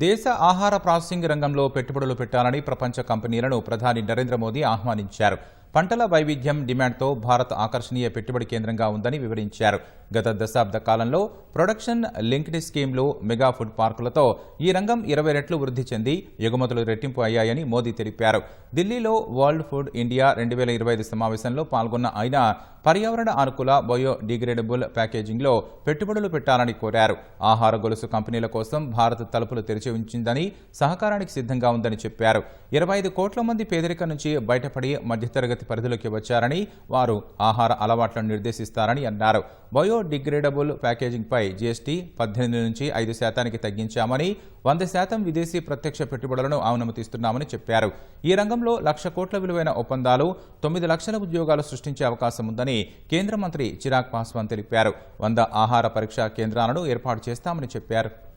దేశ ఆహార ప్రాసెసింగ్ రంగంలో పెట్టుబడులు పెట్టాలని ప్రపంచ కంపెనీలను ప్రధాని నరేంద్ర మోదీ ఆహ్వానించారు. పంటల వైవిధ్యం డిమాండ్తో భారత్ ఆకర్షణీయ పెట్టుబడి కేంద్రంగా ఉందని వివరించారు. గత దశాబ్ద కాలంలో ప్రొడక్షన్ లింక్డ్ స్కీమ్లు మెగా ఫుడ్ పార్కులతో ఈ రంగం ఇరవై రెట్లు వృద్ధి చెంది ఎగుమతులు రెట్టింపు అయ్యాయని మోదీ తెలిపారు. ఢిల్లీలో వరల్డ్ ఫుడ్ ఇండియా రెండు వేల ఇరవై ఐదు సమావేశంలో పాల్గొన్న ఆయన పర్యావరణ అనుకూల బయో డిగ్రేడబుల్ ప్యాకేజింగ్లో పెట్టుబడులు పెట్టాలని కోరారు. ఆహార గొలుసు కంపెనీల కోసం భారత్ తలుపులు తెరిచి ఉంచిందని సహకారానికి సిద్ధంగా ఉందని చెప్పారు. ఇరవై ఐదు కోట్ల మంది పేదరికం నుంచి బయటపడి మధ్యతరగతి పరిధిలోకి వచ్చారని వారు ఆహార అలవాట్లను నిర్దేశిస్తారని అన్నారు. బయోడిగ్రేడబుల్ ప్యాకేజింగ్పై జీఎస్టీ పద్దెనిమిది నుంచి ఐదు శాతానికి తగ్గించామని వంద శాతం విదేశీ ప్రత్యక్ష పెట్టుబడులను అనుమతిస్తున్నామని చెప్పారు. ఈ రంగంలో లక్ష కోట్ల విలువైన ఒప్పందాలు తొమ్మిది లక్షల ఉద్యోగాలు సృష్టించే అవకాశం ఉందని కేంద్ర మంత్రి చిరాగ్ పాస్వాన్ తెలిపారు. వంద ఆహార పరీక్షా కేంద్రాలను ఏర్పాటు చేస్తామని చెప్పారు.